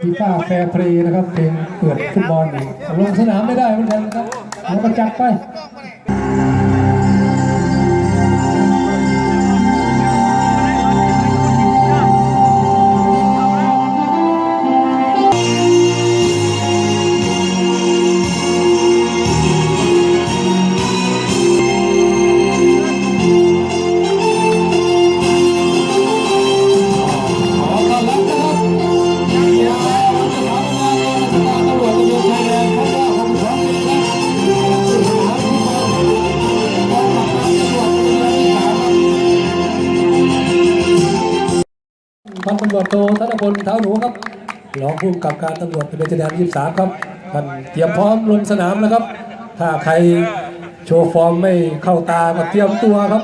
ฟีฟ่าแฟร์เพลย์นะครับเพลงเปิดฟุตบอลลงสนามไม่ได้เหมือนกันนะครับแล้วก็จัดไป นพลเท้าหนูครับรองผู้กำกับการตำรวจตระเวนชายแดน23ครับท่านเตรียมพร้อมลงสนามแล้วครับ ถ้าใครโชว์ฟอร์มไม่เข้าตาก็เตรียมตัวครับ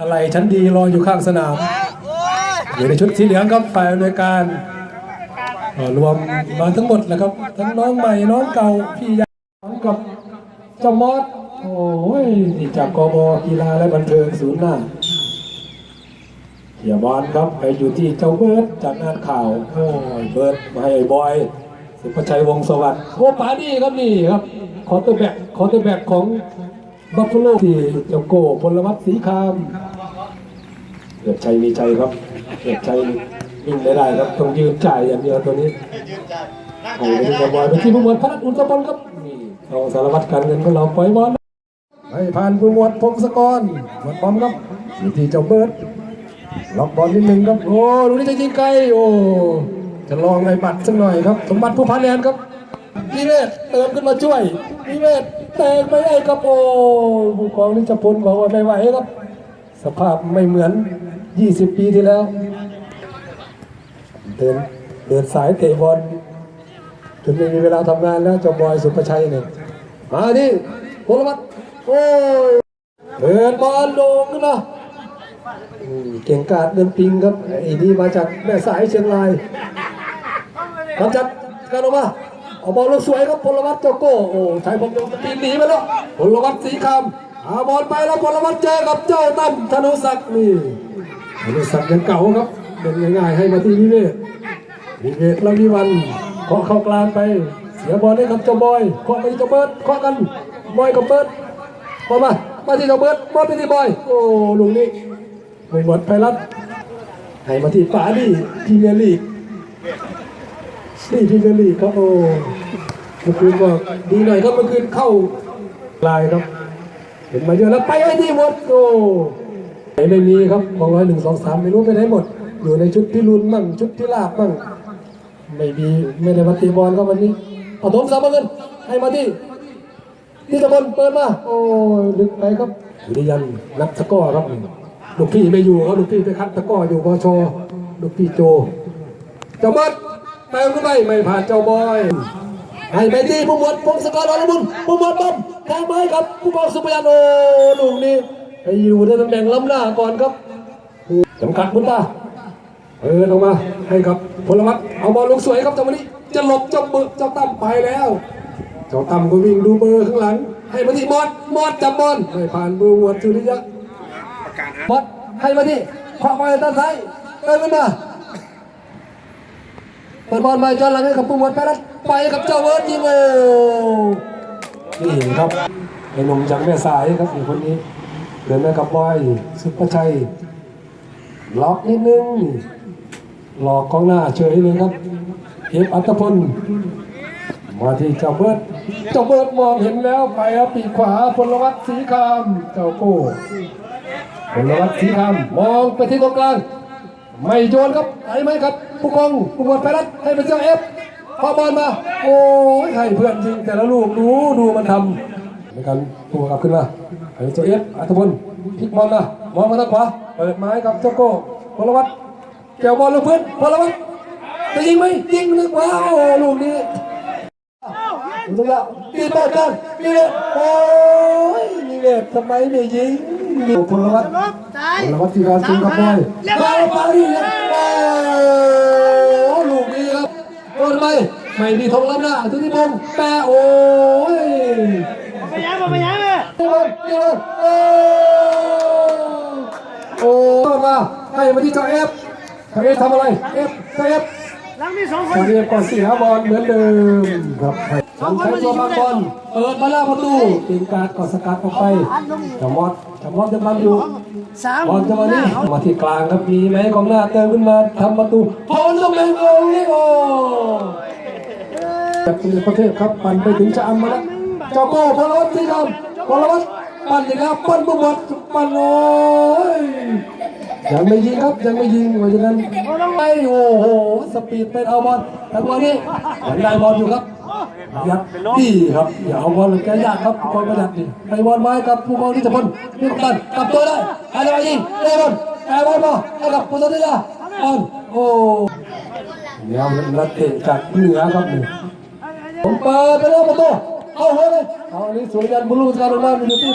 อะไรชั้นดีรออยู่ข้างสนามอยู่ในชุดสีเหลืองครับฝ่ายอำนวยการรวมมาทั้งหมดแหละครับ ทั้งน้องใหม่น้องเก่าพี่ยากับเจ้ามอสโอ้ยนี่จากกบกีฬาและบันเทิงศูนย์หน้า เหียบอลครับไปอยู่ที่เจ้าเบิร์ดจากงานข่าวโอ้ยเบิร์ดมาให้ไอ้บอย สุภชัยวงศ์สวัสดิ์โอ้ป๋านี่ครับนี่ครับคอร์เตอร์แบ็กคอร์เตอร์แบ็กของบัฟฟาโลที่เจ้าโก้พลวัตศรีคามเกิดชัยมีใจครับเกิดชัยวิ่งไม่ได้ครับต้องยืนจ่ายอย่างเดียวตัวนี้โอ้ยเป็นกระบอยไปที่ผู้หมวดพระอุลตรบอลครับนี่เอาสารวัตรการเงินของเราปล่อยบอลให้ผ่านผู้หมวดพงศกรหมวดบอมครับอยู่ที่เจ้าเบิร์ด ล็อกบอลนิดนึงครับ โอ้ดูนี่จะยิงไกล โอ้ จะลองไอ้บัตรสักหน่อยครับ สมบัติผู้พันแนนครับนิเวศเติมขึ้นมาช่วยนิเวศเติมไม่ได้ครับ โอ้ผู้กองนี่จะพลบอกว่าไม่ไหวครับ สภาพไม่เหมือน 20 ปีที่แล้ว เดินเดินสายเตะบอลจนไม่มีเวลาทำงานแล้วจอมบอยสุภชัยเนี่ยมาดิพลวัตโอ้เดินบอลลงขึ้นมา อืมเก่งกาดเดินปิงครับไอ้นี่มาจากแม่สายเชียงรายทำจัดการออกมาเอาบอลลงสวยครับพลวัตเจ้าโก้โอ้ใช้ผมลงปีหนีไปแล้วพลวัตสีคำเอาบอลไปแล้วพลวัตเจอกับเจ้าตั้มธนุศักดิ์นี่ธนุศักดิ์ยังเก่าครับเป็นง่ายๆให้มาที่นิเวศนิเวศแล้วนิวันเคาะเข้ากลางไปเสียบอลให้กับเจ้าบอยเคาะไปเจ้าเบิร์ดเคาะกันบอยกับเบิร์ดบอลมามาที่เจ้าเบิร์ดบอลไปที่บอยโอ้ลุงนี่ มงหมดไพรัตให้มาที่ป๋าดีพรีเมียร์ลีกนี่พรีเมียร์ลีกครับโอ้เมื่อคืนบอกดีหน่อยครับเมื่อคืนเข้าลายครับ เห็นมาเยอะแล้วไปไอ้ที่หมดโอ้ไหนไม่มีครับกองร้อยหนึ่งสองสามไม่รู้ไปไหนหมด อยู่ในชุดพิรุณมั่งชุดพิลาบมั่งไม่มีไม่ได้มาตีบอลครับวันนี้เอาถมสามเงินให้มาที่ที่ตะบนเปิดมา โอ้ยลึกไปครับสุริยันนักตะกร้อครับ ลูกพี่ไม่อยู่ครับลูกพี่ไปคัดตะก้ออยู่กชลูกพี่โจ เจ้าเบิดแปลงขึ้นไปไม่ผ่านเจ้าบอยให้ไปที่ผู้หมวดพงศกรอรบุญผู้หมวดบอมแทงไม้ครับผู้กองสุพยันโอลูกนี้ไปอยู่ในตำแหน่งล้ำหน้าก่อนครับจำกัดบุญตาเปิดออกมาให้ครับพลวัตเอาบอลลงสวยครับจังหวะนี้จะหลบเจ้าเบิร์เจ้าตั้มไปแล้ว เจ้าตั้มก็วิ่งดูเบอร์ข้างหลัง ให้มาที่มอดมอดจับบอลไม่ผ่านมือหมวดสุริยะ มอดให้มาที่ขวาไปด้านซ้ายเอ้ยมันมาเปิดบอลมาจอนหลังให้กับผู้มวดไปรัดไปกับเจ้าเวิร์ดยิงโอ้นี่ครับไอ้หนุ่มจากแม่สายครับอีกคนนี้เดินมากับบอยสุภชัยล็อกนิดนึงหลอกกองหน้าเฉยเลยครับเอฟอัตพลมาที่เจ้าเบิร์ดเจ้าเบิร์ดมองเห็นแล้วไปครับปีขวาพลวัตสีคำเจ้าโก้ ลวัตสีคำมองไปที่ตรงกลาง ไม่โยนครับไหนไหมครับ ผู้กองผู้บอลไปรัดให้เป็นเจ้าเอฟพอบอลมา โอ้ยให้เพื่อนจริงแต่ละลูกดูดูมันทำในการตัวกลับขึ้นมาให้เป็นเจ้าเอฟอัตพลพลิกบอลมามองมาทางขวาเปิดไม้กับเจ้าโก้พลวัตแกวบอลลงพื้นพลวัตจะยิงไหมยิงนึกว่าโอ้ลูกนี้ดูแล้วตีบอลกันนี่เลยโอ้ยนี่เลยทำไมไม่ยิง พลวัตแล้ววัดที่การสูงกับบอยบอลไปเลยโอ้ลูกนี้ครับโดนไปไม่มีทงล้ำหน้าทุติพงศ์แปะโอ้ยไปยังไปยังเลยเดี๋ยวเดี๋ยวโอ้โอ้มาให้มาที่เจ้าเอฟเจ้าเอฟทำอะไรเอฟเจ้าเอฟหลังมีสองคนตอนนี้ก็เสียบอลเหมือนเดิมครับ ชันชัยตัวบางบอลเปิดมาแล้วประตูตีนการก็สกัดออกไปจามอดจามอดจะบังอยู่สามบอลจะมานี่มาที่กลางครับมีไหมกองหน้าเติมขึ้นมาทำประตูพอลลูกเมงโอ้ยโอ้จากประเทศครับปั่นไปถึงชะอำมาแล้วเจ้าโก้พลวัตสีดำพลวัตปั่นอีกแล้วปั่นบุบดปั่นโอ้ยยังไม่ยิงครับยังไม่ยิงเพราะฉะนั้นไอ้โอ้โหสปีดเป็นเอาบอลแต่ตัวนี้ยังได้บอลอยู่ครับ ยัดดีครับอย่าเอาบอลแกยากครับบอลประหยัดนี่ไปบอลไว้กับผู้บอลที่จะพ้นนี่กันกลับตัวได้ใครจะไปยิงได้บอลแอบอลมาให้กับผู้ตัดสินบอลโอ้เนี่ยวนักเตะจากเหนือครับนี่ผมเปิดไปแล้วประตูเอาเลยเอาอันนี้สุริยันบุรุษการลงมาอยู่ที่